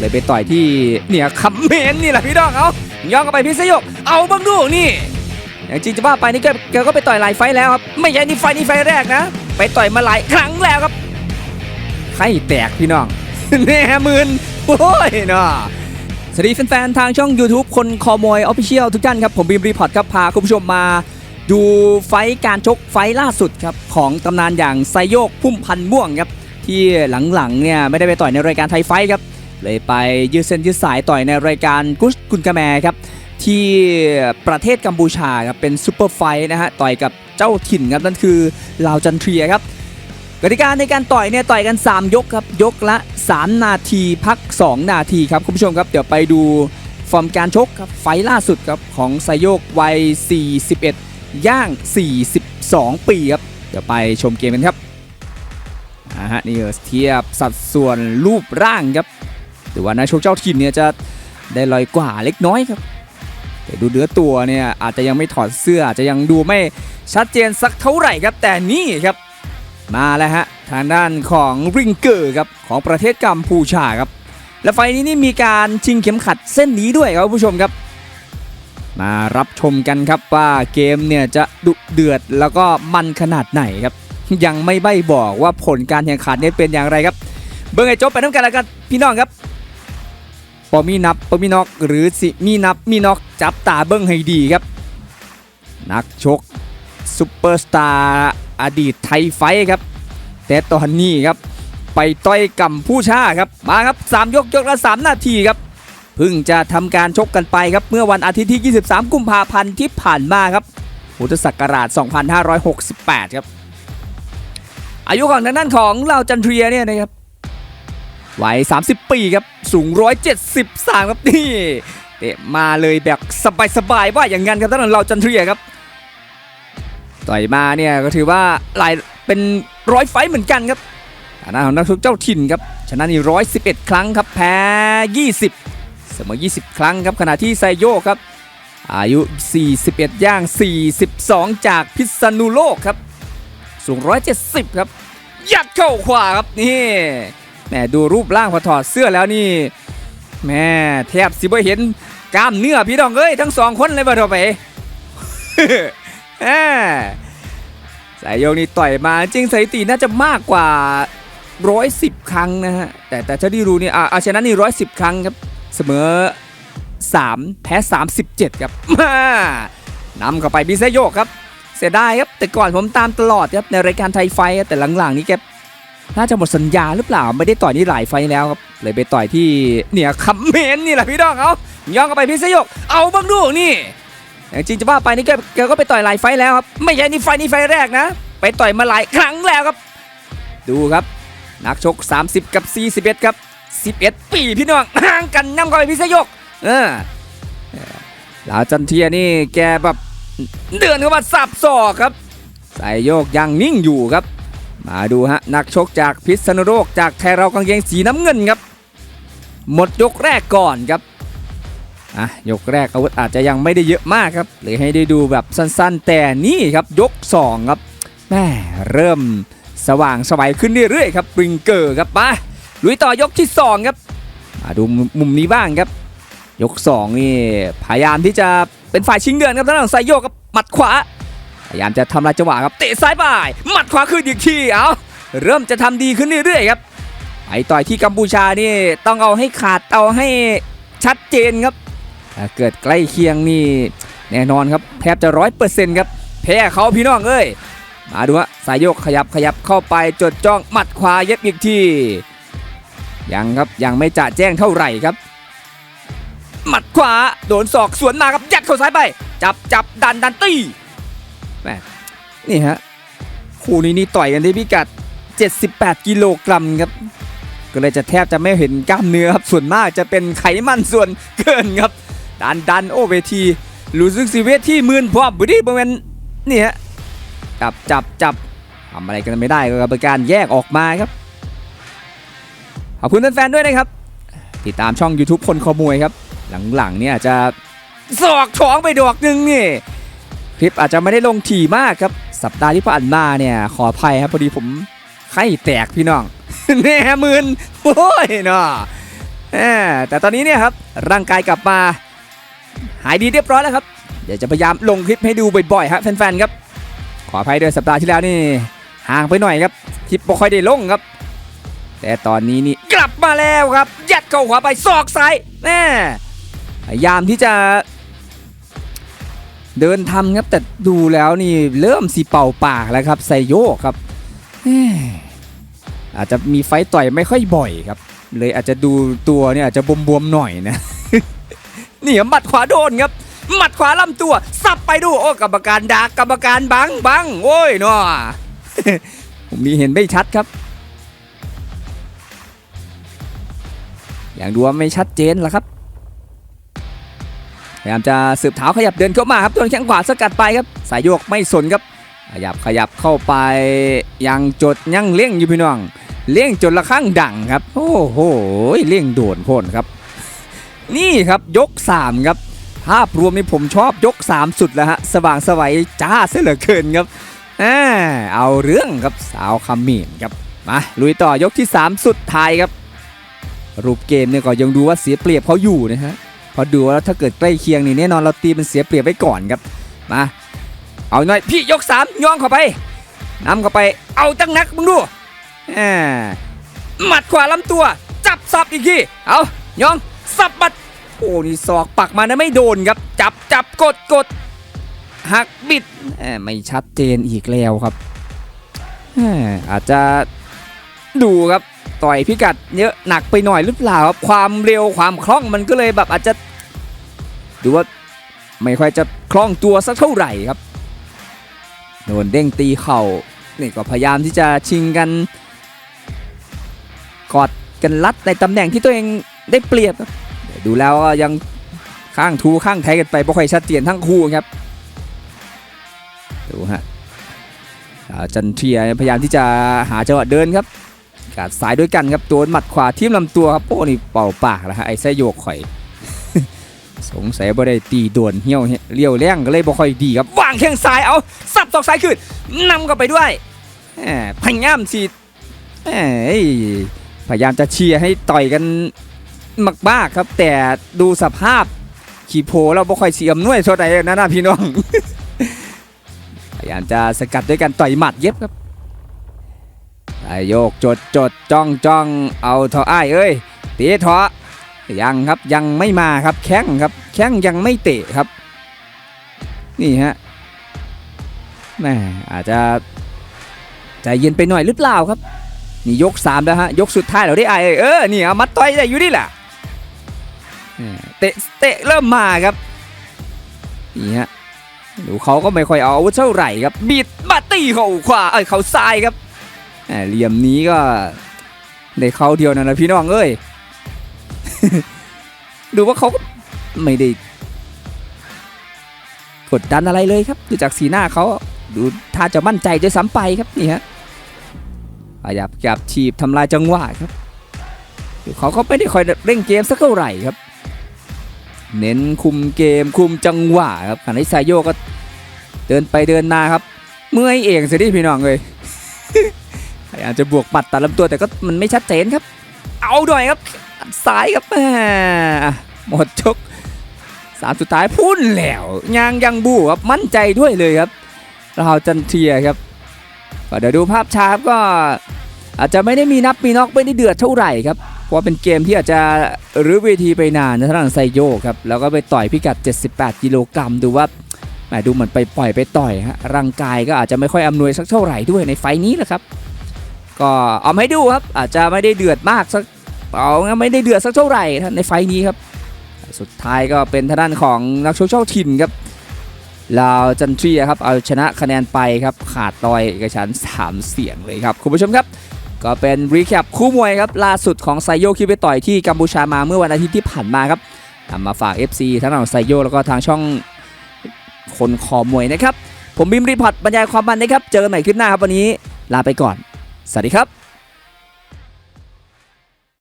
เลยไปต่อยที่เนี่ยคำเมนนี่แหละพี่น้องเอาย้อนกลับไปพิษยก เอาบ้างดูนี่อย่างจริงจะว่าไปนี่แกแกก็ไปต่อยหลายไฟแล้วครับไม่ใช่นี่ไฟนี่ไฟแรกนะ ไปต่อยมาหลายครั้งแล้วครับไข่แตกพี่น้องแน่หมื่นโอ้ยเนาะสวัสดีแฟนๆทางช่อง YouTube คนคอมวยออฟฟิเชียลทุกท่านครับ ผมบีมรีพอร์ตครับ พาคุณผู้ชมมาดูไฟการชกไฟล่าสุดครับ ของตำนานอย่างไซโยกพุ่มพันม่วงครับ ที่หลังๆเนี่ยไม่ได้ไปต่อยในรายการไทยไฟครับ เลยไปยืดเส้นยืดสายต่อยในรายการกุสกุนกาแมครับที่ประเทศกัมพูชาครับเป็นซูเปอร์ไฟท์นะฮะต่อยกับเจ้าถิ่นครับนั่นคือลาวจันเทรียครับกติกาในการต่อยเนี่ยต่อยกัน 3 ยกครับยกละ 3 นาทีพัก 2 นาทีครับคุณผู้ชมครับเดี๋ยวไปดูฟอร์มการชกครับไฟล์ล่าสุดครับของไซโยกวัย 41 ย่าง 42 ปีครับเดี๋ยวไปชมเกมกันครับอ่าฮะนี่เทียบสัดส่วนรูปร่างครับ ถือว่านักชกเจ้าถิ่นเนี่ยจะได้ลอยกว่าเล็กน้อยครับแต่ดูเนื้อตัวเนี่ยอาจจะยังไม่ถอดเสื้ออาจจะยังดูไม่ชัดเจนสักเท่าไหร่ครับแต่นี่ครับ มาแล้วฮะทางด้านของริงเกอร์ครับของประเทศกัมพูชาครับ และไฟนี้นี่มีการชิงเข็มขัดเส้นนี้ด้วยครับผู้ชมครับ มารับชมกันครับว่าเกมเนี่ยจะดุเดือดแล้วก็มันขนาดไหนครับ ยังไม่ใบบอกว่าผลการแข่งขันเนี่ยเป็นอย่างไรครับ เบิ่งไอ้จบไปน้ำกันแล้วกันพี่น้องครับ ปอมีนับปอมีนอกหรือสิมีนับมีนอกจับตาเบิ่งให้ดีครับ นักชกซุปเปอร์สตาร์อดีตไทยไฟครับ แต่ตอนนี้ครับไปต่อยกัมพูชาครับมาครับ 3 ยกยกละ 3 นาทีครับเพิ่งจะทำการชกกันไปครับเมื่อวันอาทิตย์ที่ 23 กุมภาพันธ์ที่ผ่านมาครับพุทธศักราช 2568 ครับ อายุของทางด้านของเราจันเทรียเนี่ยนะครับ วัย 30 ปีครับ สูง 173 ครับนี่เตะมาเลยแบบสบายๆว่าอย่างนั้นครับทางด้านเราจันเทรียครับ ต่อยมาเนี่ยก็ถือว่าหลายเป็นร้อยไฟเหมือนกันครับฐานะของนักชกเจ้าถิ่นครับ ชนะนี่ร้อยสิบเอ็ดครั้งครับ แพ้ 20 เสมอ 20 ครั้งครับ ขณะที่ไซโยครับ อายุ 41 ย่าง 42 จากพิษณุโลกครับ สูง 170 ครับ ยัดเข้าขวาครับนี่ แหมดูรูปร่างพอถอดเสื้อแล้วนี่แม่แทบสิบ่เห็นกล้ามเนื้อพี่น้องเอ้ยทั้งสองคนเลยบ่เถอไปสายโยกนี่ต่อยมาจริงสถิติน่าจะมากกว่า 110 ครั้งนะฮะ แต่แต่ถ้าที่รู้นี่อ่าชนะนี่ 110 ครั้งครับ เสมอ 3 แพ้ 37 ครับมานำเข้าไปบิเซโยกครับ เสียดายครับ แต่ก่อนผมตามตลอดครับในรายการไทยไฟ แต่หลังๆ นี้แก น่าจะหมดสัญญาหรือเปล่าไม่ได้ต่อยนี่หลายไฟแล้วครับเลยไปต่อยที่เนี่ยคำเมนนี่แหละพี่น้องเอาย้อนกลับไปพิเศษยกเอาบ้างดูนี่อย่างจริงจะว่าไปนี่แกแกก็ไปต่อยหลายไฟแล้วครับไม่ใช่นี่ไฟนี่ไฟแรกนะ ไปต่อยมาหลายครั้งแล้วครับ ดูครับนักชก 30 กับ 41 ครับ 11 ปีพี่น้องห่างกันนำเข้าไปพิเศษยกเออลาวจันเทียนี่แกแบบเดินเข้ามาสับศอกครับใส่โยกยังนิ่งอยู่ครับ มาดูฮะนักชกจากพิษณุโลกจากไทยเรากางเกงสีน้ำเงินครับ หมดยกแรกก่อนครับอะยกแรกอาวุธอาจจะยังไม่ได้เยอะมากครับหรือให้ได้ดูแบบสั้นๆ แต่นี่ครับยก 2 ครับแม่เริ่มสว่างสวัยขึ้นเรื่อยๆครับปริงเกอร์ครับมาลุยต่อยกที่ 2 ครับมาดูมุมนี้บ้างครับ ยก 2 นี่พยายามที่จะเป็นฝ่ายชิงเดือนครับทางด้านไซโยกครับหมัดขวา พยายามจะทำลายจังหวะครับเตะซ้ายไปหมัดขวาคืนอีกทีเอาเริ่มจะทำดีขึ้นเรื่อยๆครับไปต่อยที่กัมพูชานี่ต้องเอาให้ขาดเอาให้ชัดเจนครับเกิดใกล้เคียงนี่แน่นอนครับแทบจะร้อยเปอร์เซ็นต์ครับแพ้เขาพี่น้องเอ้ยมาดูฮะสายโยกขยับขยับเข้าไปจดจ้องหมัดขวาเย็บอีกทียังครับยังไม่จะแจ้งเท่าไหร่ครับ หมัดขวาโดนศอกสวนมาครับยัดเข้าซ้ายไป จับจับดันดันตี แมนี่ฮะคู่นี้นี่ต่อยกันที่พิกัด 78 กิโลกรัมครับก็เลยจะแทบจะไม่เห็นกล้ามเนื้อครับส่วนมากจะเป็นไขมันส่วนเกินครับดันดันโอเวทีรู้สึกสิเวทีหมื่นพร้อมบุรีบริเวณนี่ฮะจับจับจับทำอะไรกันไม่ได้ก็เป็นการแยกออกมาครับขอบคุณแฟนๆด้วยนะครับ ติดตามช่อง YouTube คนขโมยครับ หลังๆเนี่ยจะสอกท้องไปดอกหนึงนี่ คลิปอาจจะไม่ได้ลงถี่มากครับ สัปดาห์ที่ผ่านมาเนี่ย ขออภัยครับพอดีผมไข้แตกพี่น้องแน่มื่นโอ้ยเนาะแต่ตอนนี้เนี่ยครับร่างกายกลับมา หายดีเรียบร้อยแล้วครับ เดี๋ยวจะพยายามลงคลิปให้ดูบ่อยๆครับแฟนๆครับ ขออภัยด้วยสัปดาห์ที่แล้วนี่ห่างไปหน่อยครับคลิปบ่ค่อยได้ลงครับแต่ตอนนี้นี่กลับมาแล้วครับ ยัดเข้าขวาไปศอกซ้ายแน่พยายามที่จะ เดินทำครับแต่ดูแล้วนี่เริ่มสีเป่าปากแล้วครับไซโยกครับอาจจะมีไฟต่อยไม่ค่อยบ่อยครับ เลยอาจจะดูตัวเนี่ยอาจจะบวมๆหน่อยนะนี่หมัดขวาโดนครับหมัดขวาลำตัวสับไปดูโอ้กรรมการดักกรรมการบังบังโอ้ยเนาะผมมีเห็นไม่ชัดครับ อย่างดูว่าไม่ชัดเจนล้วครับ พยายามจะสืบเท้าขยับเดินเข้ามาครับโดนแข้งขวาสกัดไปครับ สายโยกไม่สนครับ ขยับขยับเข้าไปยังจดยังเลี้ยงอยู่พี่น้อง เลี้ยงจนละข้างดังครับ โอ้โหเลี้ยงโดนพ่นครับ นี่ครับยก 3 ครับ ภาพรวมนี่ผมชอบยก 3 สุดแล้วฮะสว่างสวัยจ้าเสียเหลือเกินครับอ่าเอาเรื่องครับสาวคำมีนครับมาลุยต่อยกที่ 3 สุดท้ายครับ รูปเกมเนี่ยก็ยังดูว่าเสียเปรียบเขาอยู่นะฮะ พอดูแล้วถ้าเกิดใกล้เคียงนี่แน่นอนเราตีเป็นเสียเปรียบไว้ก่อนครับมาเอาหน่อยพี่ยก3ย่องเข้าไปนำเข้าไปเอาจังนักมึงดูหมัดขวาลำตัว จับสับอีกทีเอาย่องสับหมัดโอ้นี่ศอกปักมานะไม่โดนครับ จับจับกดกดหักบิดแหมไม่ชัดเจนอีกแล้วครับแหมอาจจะดูครับ ต่อยพิกัดเยอะหนักไปหน่อยหรือเปล่าครับความเร็วความคล่องมันก็เลยแบบอาจจะดูว่าไม่ค่อยจะคล่องตัวสักเท่าไหร่ครับโดนเด้งตีเข่านี่ก็พยายามที่จะชิงกันกอดกันรัดในตำแหน่งที่ตัวเองได้เปรียบครับดูแล้วก็ยังข้างทูข้างไทยกันไปไม่ค่อยชัดเจนทั้งคู่ครับดูฮะจันเทียพยายามที่จะหาจังหวะเดินครับาดสายด้วยกันครับโดนหมัดขวาทิ่มลำตัวครับโอ้นี่เป่าปากแล้วฮะไอ้ไส้โยกข่อย สงสัยบ่ได้ตีโดนเหี้ยวเลี้ยวแรงก็เลยบ่ค่อยดีครับวางแข้งซ้ายเอาสับตอกซ้ายขึ้นนำเข้าไปด้วยแหมพยายามสีแหมพยายามจะเชียร์ให้ต่อยกันมากๆครับ แต่ดูสภาพขี่โพเราบ่ค่อยเสียมน่วยโซดานะนะพี่น้องพยายามจะสกัดด้วยกันต่อยหมัดเย็บครับ ไอโยกจดจดจ้องจ้องเอาเถอะอ้ายเอ้ยเตะเถอยังครับยังไม่มาครับแข้งครับแข้งยังไม่เตะครับ นี่ฮะแม่อาจจะใจเย็นไปหน่อยหรือเปล่าครับ นี่ยกสามแล้วฮะยกสุดท้ายเราได้ไอเอ้ยเออนี่เอามัดต่อยได้อยู่นี่แหละเตะเตะเริ่มมาครับนี่ฮะดูเขาก็ไม่ค่อยเอาอาวุธเท่าไหร่ครับบิดมาตีเข่าขวาเอ้ยเข่าซ้ายครับ เหลี่ยมนี้ก็ได้เข้าเดียวนะนะพี่น้องเอ้ย ดูว่าเขาก็ไม่ได้กดดันอะไรเลยครับ ดูจากสีหน้าเขาดูถ้าจะมั่นใจจะซ้ำไปครับนี่ฮะพยายามจับฉีบทำลายจังหวะครับเขาก็ไม่ได้คอยเร่งเกมสักเท่าไหร่ครับ เน้นคุมเกมคุมจังหวะครับขณะที่ไซโยก็เดินไปเดินมาครับ เมื่อยเองสิพี่น้องเลย พยายามจะบวกปัดตัดลำตัวแต่ก็มันไม่ชัดเจนครับ เอาหน่อยครับซ้ายครับแหมหมดชกสามสุดท้ายพุ่นแล้วยางยังบูครับมั่นใจด้วยเลยครับเราจันเทียครับก็เดี๋ยวดูภาพช้าครับก็อาจจะไม่ได้มีนับมีน็อกไม่ได้เดือดเท่าไหร่ครับเพราะเป็นเกมที่อาจจะรื้อเวทีไปนานนะทางไซโยครับแล้วก็ไปต่อยพิกัด 78 กิโลกรัมดูว่าแหมดูเหมือนไปปล่อยไปต่อยฮะร่างกายก็อาจจะไม่ค่อยอำนวยสักเท่าไหร่ด้วยในไฟนี้แหละครับ ก็เอาให้ดูครับ อาจจะไม่ได้เดือดมากสักเอาไม่ได้เดือดสักเท่าไหร่ในไฟล์นี้ครับ สุดท้ายก็เป็นทางด้านของนักชกเจ้าถิ่นครับลาวจันทรีครับเอาชนะคะแนนไปครับขาดลอยเอกฉันท์สามเสียงเลยครับคุณผู้ชมครับ ก็เป็นรีแคปคู่มวยครับล่าสุดของไซโยคิดไปต่อยที่กัมพูชามาเมื่อวันอาทิตย์ที่ผ่านมาครับนำมาฝาก FC ทั้งของไซโยแล้วก็ทางช่องคนคอมวยนะครับ ผมบิมรีพอร์ตบรรยายความมันนะครับ เจอกันใหม่คลิปหน้าครับวันนี้ลาไปก่อน สวัสดีครับ